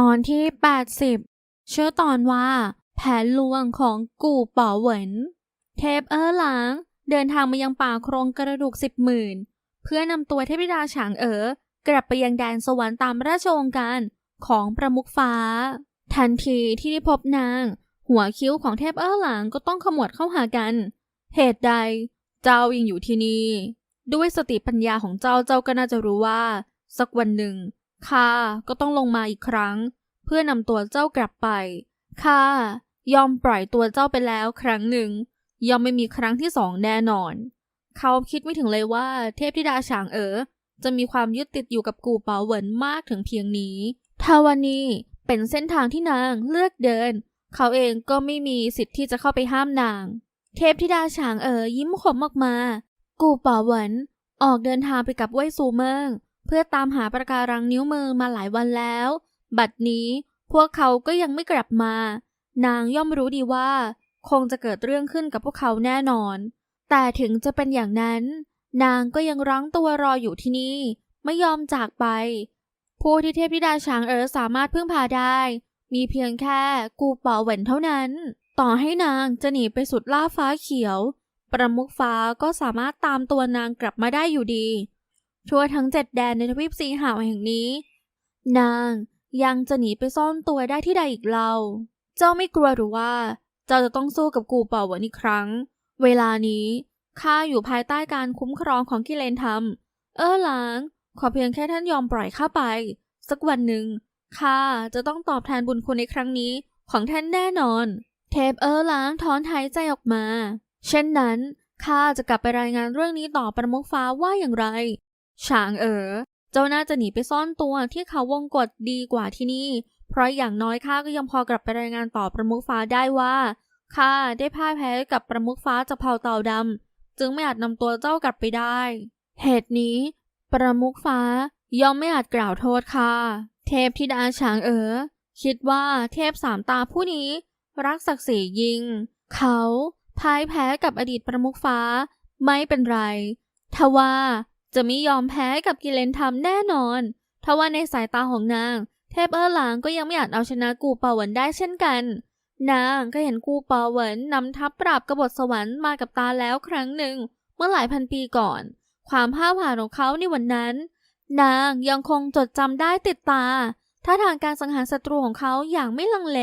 ตอนที่ 80 ชื่อตอนว่า แผนลวงของกู่ป๋อเหวิน เทพเออหลางเดินทางมายังป่าโครงกระดูกสิบหมื่น เพื่อนำตัวเทพธิดาฉางเอ๋อกลับไปยังแดนสวรรค์ตามราชองการของประมุขฟ้า ทันทีที่ได้พบนาง หัวคิ้วของเทพเออหลางก็ต้องขมวดเข้าหากัน เหตุใด เจ้ายังอยู่ที่นี่ ด้วยสติปัญญาของเจ้าเจ้าก็น่าจะรู้ว่า สักวันหนึ่ง ข้าก็ต้องลงมาอีกครั้ง เพื่อนำตัวเจ้ากลับไปข้ายอมปล่อยตัวเจ้าไปแล้วครั้งหนึ่งยอมไม่มีครั้งที่สองแน่นอน เขาคิดไม่ถึงเลยว่าเทพธิดาฉางเอ๋อจะมีความยึดติดอยู่กับกูเปาเหวินมากถึงเพียงนี้ถ้าวันนี้เป็นเส้นทางที่นางเลือกเดิน เขาเองก็ไม่มีสิทธิ์ที่จะเข้าไปห้ามนาง เทพธิดาฉางเอ๋อยิ้มขมออกมา กูเปาเหวินออกเดินทางไปกับเว่ยซูเมิง เพื่อตามหาประการังนิ้วมือมาหลายวันแล้ว บัดนี้พวกเขาก็ยังไม่กลับมา นางย่อมรู้ดีว่า คงจะเกิดเรื่องขึ้นกับพวกเขาแน่นอน แต่ถึงจะเป็นอย่างนั้น นางก็ยังรั้งตัวรออยู่ที่นี่ ไม่ยอมจากไป ผู้ที่เทพธิดาช้างเอ๋อสามารถพึ่งพาได้ มีเพียงแค่กูเป่าเหวนเท่านั้น ต่อให้นางจะหนีไปสุดล่าฟ้าเขียว ประมุขฟ้าก็สามารถตามตัวนางกลับมาได้อยู่ดี ทั่วทั้งเจ็ดแดนในทวีปสีหาวแห่งนี้ นางยังจะหนีไปซ่อนตัวได้ที่ใดอีกเล่า เจ้าไม่กลัวหรือว่า เจ้าจะต้องสู้กับกูเป่าวินอีกครั้ง เวลานี้ข้าอยู่ภายใต้การคุ้มครองของกิเลนธรรม เออหลาง ขอเพียงแค่ท่านยอมปล่อยข้าไป สักวันหนึ่งข้าจะต้องตอบแทนบุญคุณในครั้งนี้ของท่านแน่นอน เทพเออหลางถอนหายใจออกมา เช่นนั้นข้าจะกลับไปรายงานเรื่องนี้ต่อประมุขฟ้าว่าอย่างไร ฉางเอ๋อเจ้าน่าจะหนีไปซ่อนตัวที่เขาวงกฏดีกว่าที่นี่ เพราะอย่างน้อยข้าก็ยังพอกลับไปรายงานต่อประมุขฟ้าได้ว่าข้าได้พ่ายแพ้กับประมุขฟ้าจากเผ่าเต่าดำจึงไม่อาจนำตัวเจ้ากลับไปได้ เหตุนี้ ประมุขฟ้าย่อมไม่อาจกล่าวโทษค่ะ เทพธิดาฉางเอ๋อคิดว่าเทพสามตาผู้นี้ รักศักดิ์ศรียิง เขาพ่ายแพ้กับอดีตประมุขฟ้า ไม่เป็นไรทว่า จะไม่ยอมแพ้กับกิเลนธรรมแน่นอนทว่าในสายตาของนาง เทพเออหลางก็ยังไม่อาจเอาชนะกูเปาหวินได้เช่นกัน นางก็เห็นกูเปาหวินนำทัพปราบกบฏสวรรค์มากับตาแล้วครั้งหนึ่ง เมื่อหลายพันปีก่อน ความภาพผ่านของเขาในวันนั้น นางยังคงจดจำได้ติดตาท่าทางการสังหารศัตรูของเขาอย่างไม่ลังเล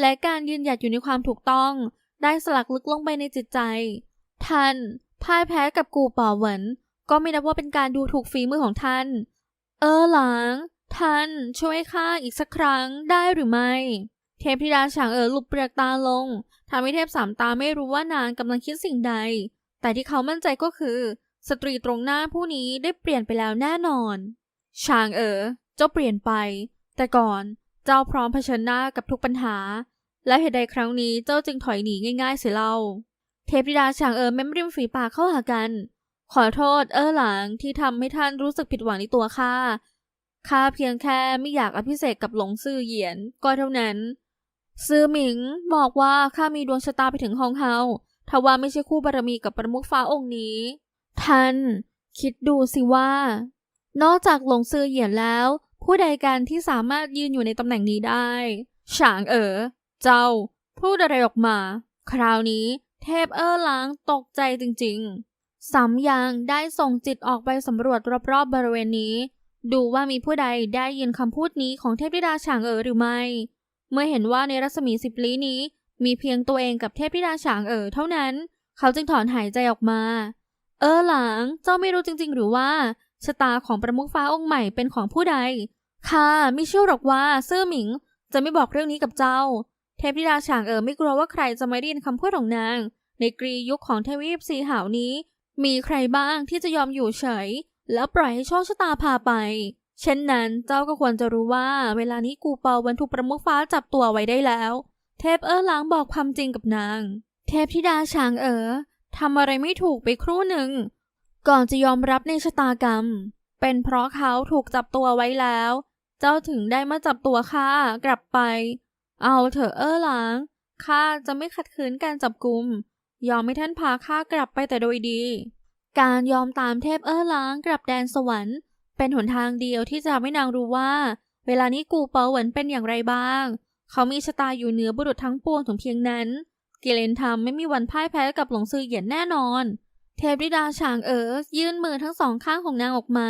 และการยืนหยัดอยู่ในความถูกต้อง ได้สลักลึกลงไปในจิตใจ ท่านพ่ายแพ้กับกูเป่าหวิน ก็ไม่นับว่าเป็นการดูถูกฝีมือของท่าน เออหลางท่านช่วยข้าอีกสักครั้งได้หรือไม่ เทพธิดาฉางเอ๋อหลุบเปลือกตาลงทำให้เทพสามตาไม่รู้ว่านางกำลังคิดสิ่งใด แต่ที่เขามั่นใจก็คือ สตรีตรงหน้าผู้นี้ได้เปลี่ยนไปแล้วแน่นอนฉางเอ๋อเจ้าเปลี่ยนไป แต่ก่อนเจ้าพร้อมเผชิญหน้ากับทุกปัญหา และเหตุใดครั้งนี้เจ้าจึงถอยหนีง่ายๆเสียเล่า เทพธิดาฉางเอ๋อเม้มริมฝีปากเข้าหากัน ขอโทษเออหลางที่ทำให้ท่านรู้สึกผิดหวังในตัวข้า ข้าเพียงแค่ไม่อยากอภิเษกกับหลงซื่อเหยียนก็เท่านั้น ซื่อหมิงบอกว่าข้ามีดวงชะตาไปถึงฮองเฮาทว่าไม่ใช่คู่บารมีกับประมุขฟ้าองค์นี้ ท่าน คิดดูสิว่า นอกจากหลงซื่อเหยียนแล้ว ผู้ใดกันที่สามารถยืนอยู่ในตำแหน่งนี้ได้ ฉางเอ๋อ เจ้า พูดอะไรออกมา คราวนี้เทพเออหลางตกใจจริง ๆ สามยังได้ส่งจิตออกไปสำรวจรอบๆบริเวณนี้ ดูว่ามีผู้ใดได้ยินคำพูดนี้ของเทพธิดาฉางเอ๋อหรือไม่ เมื่อเห็นว่าในรัศมีสิบลี้นี้ มีเพียงตัวเองกับเทพธิดาฉางเอ๋อเท่านั้น เขาจึงถอนหายใจออกมา เออหลางเจ้าไม่รู้จริง ๆ หรือว่าชะตาของประมุขฟ้าองค์ใหม่เป็นของผู้ใดค่ะไม่เชื่อหรอกว่าซื่อหมิงจะไม่บอกเรื่องนี้กับเจ้า เทพธิดาฉางเอ๋อไม่กลัวว่าใครจะไม่ได้ยินคำพูดของนาง ในกรียุคของเทวีปสีหาวนี้ มีใครบ้างที่จะยอมอยู่เฉย แล้วปล่อยให้โชคชะตาพาไป เช่นนั้นเจ้าก็ควรจะรู้ว่า เวลานี้กูเปาบรรทุกประมุขฟ้าจับตัวไว้ได้แล้ว เทพเออหลางบอกความจริงกับนาง เทพธิดาฉางเอ๋อทำอะไรไม่ถูกไปครู่หนึ่ง ก่อนจะยอมรับในชะตากรรม เป็นเพราะเขาถูกจับตัวไว้แล้ว เจ้าถึงได้มาจับตัวข้ากลับไป เอาเถอะเออหลางข้าจะไม่ขัดขืนการจับกุม ยอมให้ท่านพาข้ากลับไปแต่โดยดี การยอมตามเทพเออหลางกลับแดนสวรรค์ เป็นหนทางเดียวที่จะทำให้นางรู้ว่า เวลานี้กูเปาหวนเป็นอย่างไรบ้าง เขามีชะตาอยู่เหนือบุรุษทั้งปวงถึงเพียงนั้น กิเลนทำไม่มีวันพ่ายแพ้กับหลงซือเหยียนแน่นอน เทพธิดาฉางเอ๋อยื่นมือทั้งสองข้างของนางออกมา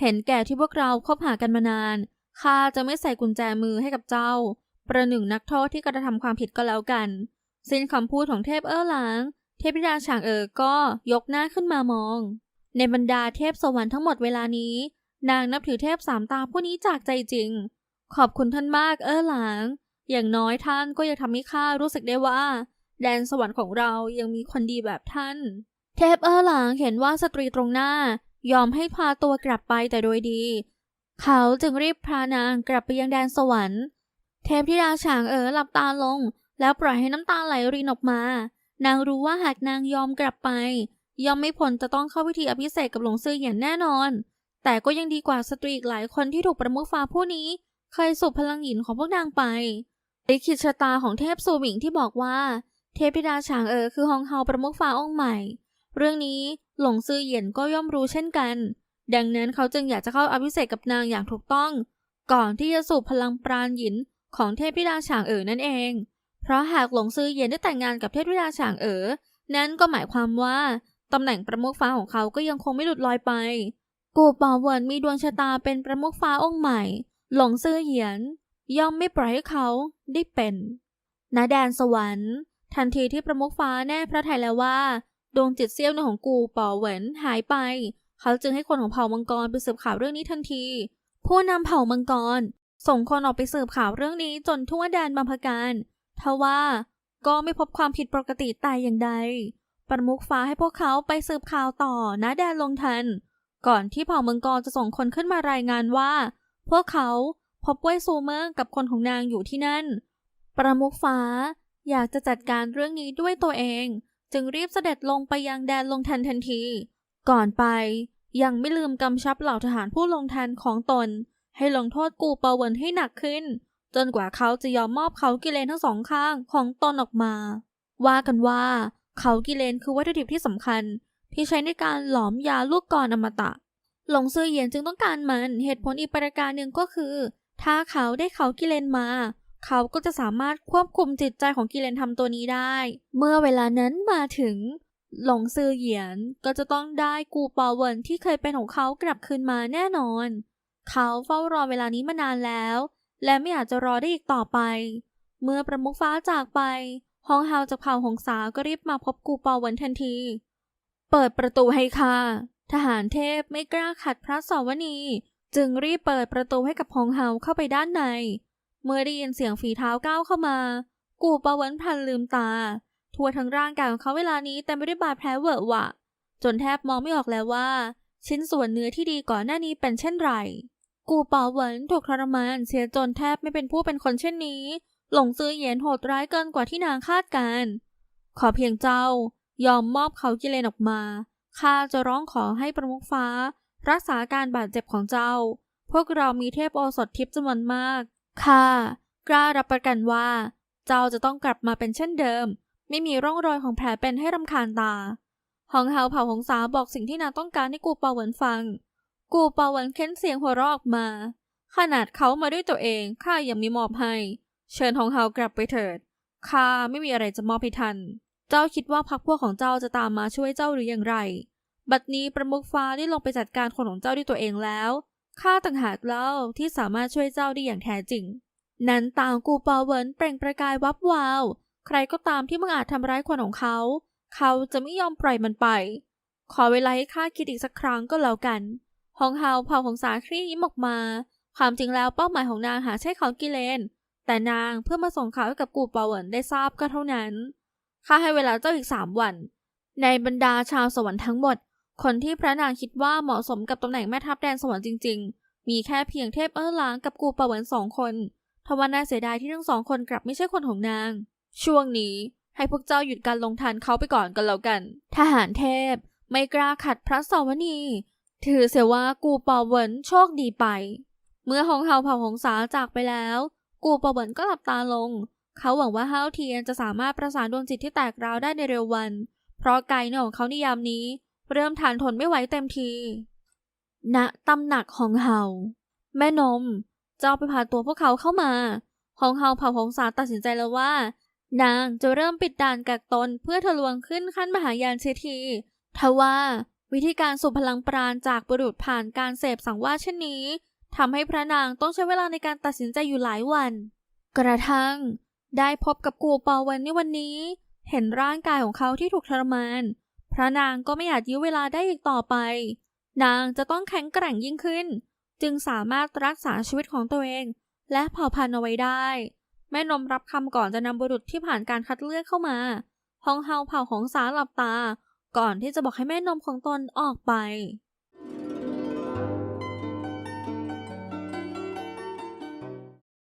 เห็นแก่ที่พวกเราคบหากันมานานข้าจะไม่ใส่กุญแจมือให้กับเจ้า ประหนึ่งนักโทษที่กระทำความผิดก็แล้วกัน สิ้นคำพูดของเทพเอ๋อหลาง เทพธิดาฉางเอ๋อก็ยกหน้าขึ้นมามอง ในบรรดาเทพสวรรค์ทั้งหมดเวลานี้ นางนับถือเทพสามตาผู้นี้จากใจจริง ขอบคุณท่านมากเอ๋อหลาง อย่างน้อยท่านก็ยังทำให้ข้ารู้สึกได้ว่า แดนสวรรค์ของเรายังมีคนดีแบบท่าน เทพเอ๋อหลางเห็นว่าสตรีตรงหน้ายอมให้พาตัวกลับไปแต่โดยดี เขาจึงรีบพานางกลับไปยังแดนสวรรค์ เทพธิดาฉางเอ๋อหลับตาลง แล้วปล่อยให้น้ำตาไหลรินออกมา นางรู้ว่าหากนางยอมกลับไป ย่อมไม่พ้นจะต้องเข้าพิธีอภิเษกกับหลวงซื่อเยียนแน่นอน แต่ก็ยังดีกว่าสตรีอีกหลายคนที่ถูกประมุขฟ้าผู้นี้เคยสูบพลังหยินของพวกนางไปลิขิตชะตาของเทพซูหมิงที่บอกว่า เทพธิดาฉางเอ๋อคือฮองเฮาประมุขฟ้าองค์ใหม่ เรื่องนี้หลงซื่อเหยียนก็ย่อมรู้เช่นกัน ดังนั้นเขาจึงอยากจะเข้าอภิเษกกับนางอย่างถูกต้อง ก่อนที่จะสูบพลังปราณหยินของเทพธิดาฉางเอ๋อนั่นเอง เพราะหากหลงซื่อเยียนได้แต่งงานกับเทพธิดาฉางเอ๋อ นั่นก็หมายความว่าตำแหน่งประมุขฟ้าของเขาก็ยังคงไม่หลุดลอยไป กูปอเวินมีดวงชะตาเป็นประมุขฟ้าองค์ใหม่ หลงซื่อเหยียน ย่อมไม่ปล่อยให้เขาได้เป็นณแดนสวรรค์ ทันทีที่ประมุขฟ้าแน่พระทัยแล้วว่า ดวงจิตเสี้ยวหนึ่งของกูปอเวินหายไป เขาจึงให้คนของเผ่ามังกรไปสืบข่าวเรื่องนี้ทันที ผู้นำเผ่ามังกร ส่งคนออกไปสืบข่าวเรื่องนี้จนทั่วแดนบัมพการ ทว่าก็ไม่พบความผิดปกติแต่อย่างใด ประมุขฟ้าให้พวกเขาไปสืบข่าวต่อณแดนลงทัน ก่อนที่เผ่ามังกรจะส่งคนขึ้นมารายงานว่า พวกเขาพบเว่ยซูเมอร์กับคนของนางอยู่ที่นั่น ประมุขฟ้าอยากจะจัดการเรื่องนี้ด้วยตัวเอง จึงรีบเสด็จลงไปยังแดนลงทันทันที ก่อนไปยังไม่ลืมกำชับเหล่าทหารผู้ลงทันของตน ให้ลงโทษกูเปาเวินให้หนักขึ้น จนกว่าเขาจะยอมมอบเขากิเลนทั้งสองข้างของตนออกมา ว่ากันว่าเขากิเลนคือวัตถุดิบที่สำคัญ ที่ใช้ในการหลอมยาลูกกรอนอมตะ หลงซื่อเหยียนจึงต้องการมันเหตุผลอีกประการหนึ่งก็คือ ถ้าเขาได้เขากิเลนมา เขาก็จะสามารถควบคุมจิตใจของกิเลนทำตัวนี้ได้ เมื่อเวลานั้นมาถึงหลงซื่อเหยียนก็จะต้องได้กูปอเวินที่เคยเป็นของเขากลับคืนมาแน่นอน เขาเฝ้ารอเวลานี้มานานแล้ว และไม่อาจจะรอได้อีกต่อไป เมื่อประมุขฟ้าจากไป ฮองเฮาจากเผ่าหงสาก็รีบมาพบกูปอวินทันที เปิดประตูให้ค่ะทหารเทพไม่กล้าขัดพระสวนี จึงรีบเปิดประตูให้กับฮองเฮาเข้าไปด้านใน เมื่อได้ยินเสียงฝีเท้าก้าวเข้ามา กูปอวินพันลืมตา ทั่วทั้งร่างกายของเขาเวลานี้แต่ไม่ได้บาดแผลเวอะหวะ จนแทบมองไม่ออกแล้วว่า ชิ้นส่วนเนื้อที่ดีก่อนหน้านี้เป็นเช่นไร กูเปาเหวินถูกทรมานเสียจนแทบไม่เป็นผู้เป็นคนเช่นนี้ หลงซื้อเหยียนโหดร้ายเกินกว่าที่นางคาดการ ขอเพียงเจ้ายอมมอบเขากิเลนออกมาข้าจะร้องขอให้ประมุขฟ้า รักษาการบาดเจ็บของเจ้า พวกเรามีเทพโอสถทิพย์จำนวนมาก ข้ากล้ารับประกันว่า เจ้าจะต้องกลับมาเป็นเช่นเดิม ไม่มีร่องรอยของแผลเป็นให้รำคาญตา หองเฮาเผ่าหงสาบอกสิ่งที่นางต้องการให้กูเปาเหวินฟัง กูเปาวินเค้นเสียงหัวเราะออกมา ขนาดเขามาด้วยตัวเองข้ายังม่มอบให้ เชิญหองเฮากลับไปเถิดข้าไม่มีอะไรจะมอบให้ท่านเจ้าคิดว่าพักพวกของเจ้าจะตามมาช่วยเจ้าหรืออย่างไร บัดนี้ประมุขฟ้าได้ลงไปจัดการคนของเจ้าด้วยตัวเองแล้วข้าต่างหากเล่าที่สามารถช่วยเจ้าได้อย่างแท้จริง นั้นตางกูเปาเวินเปล่งประกายวับวาว ใครก็ตามที่มึงอาจทำร้ายคนของเขา เขาจะไม่ยอมปล่อยมันไป ขอเวลาให้ข้าคิดอีกสักครั้งก็แล้วกัน ฮองเฮาเผ่าของสาครี่ยิ้มออกมา ความจริงแล้วเป้าหมายของนางหาใช่เขากิเลน แต่นางเพื่อมาส่งข่าวให้กับกูเปาเหวินได้ทราบก็เท่านั้น ข้าให้เวลาเจ้าอีกสามวัน ในบรรดาชาวสวรรค์ทั้งหมด คนที่พระนางคิดว่าเหมาะสมกับตำแหน่งแม่ทัพแดนสวรรค์จริง ๆ มีแค่เพียงเทพเออร์ลางกับกูเปาเหวินสองคนทว่าน่าเสียดายที่ทั้งสองคนกลับไม่ใช่คนของนาง ช่วงนี้ให้พวกเจ้าหยุดการลงทันเขาไปก่อนกันแล้วกัน ทหารเทพ ไม่กล้าขัดพระสวนี ถือเสียว่ากูเปาเหวินโชคดีไป เมื่อหงเฮาเผ่าหงสาจากไปแล้ว กูเปาเหวินก็หลับตาลง เขาหวังว่าเฮาเทียนจะสามารถประสานดวงจิตที่แตกร้าวได้ในเร็ววัน เพราะกายเนของเขาในยามนี้ เริ่มทานทนไม่ไหวเต็มทีณตำหนักของเฮาแม่นม เจ้าไปพาตัวพวกเขาเข้ามาฮองเฮาเผ่าของสาตัดสินใจแล้วว่า นางจะเริ่มปิดด่านกักตนเพื่อทะลวงขึ้นขั้นมหายานเสียทีทว่า วิธีการสูบพลังปราณจากบุรุษผ่านการเสพสังวาสเช่นนี้ทำให้พระนางต้องใช้เวลาในการตัดสินใจอยู่หลายวัน กระทั่ง ได้พบกับกูปอวันในวันนี้ เห็นร่างกายของเขาที่ถูกทรมาน พระนางก็ไม่อาจยื้อเวลาได้อีกต่อไป นางจะต้องแข็งแกร่งยิ่งขึ้น จึงสามารถรักษาชีวิตของตัวเอง และเผ่าพันธุ์เอาไว้ได้ แม่นมรับคำก่อนจะนำบุรุษที่ผ่านการคัดเลือกเข้ามาฮองเฮาเผ่าของสาหลับตา ก่อนที่จะบอกให้แม่นมของตนออกไป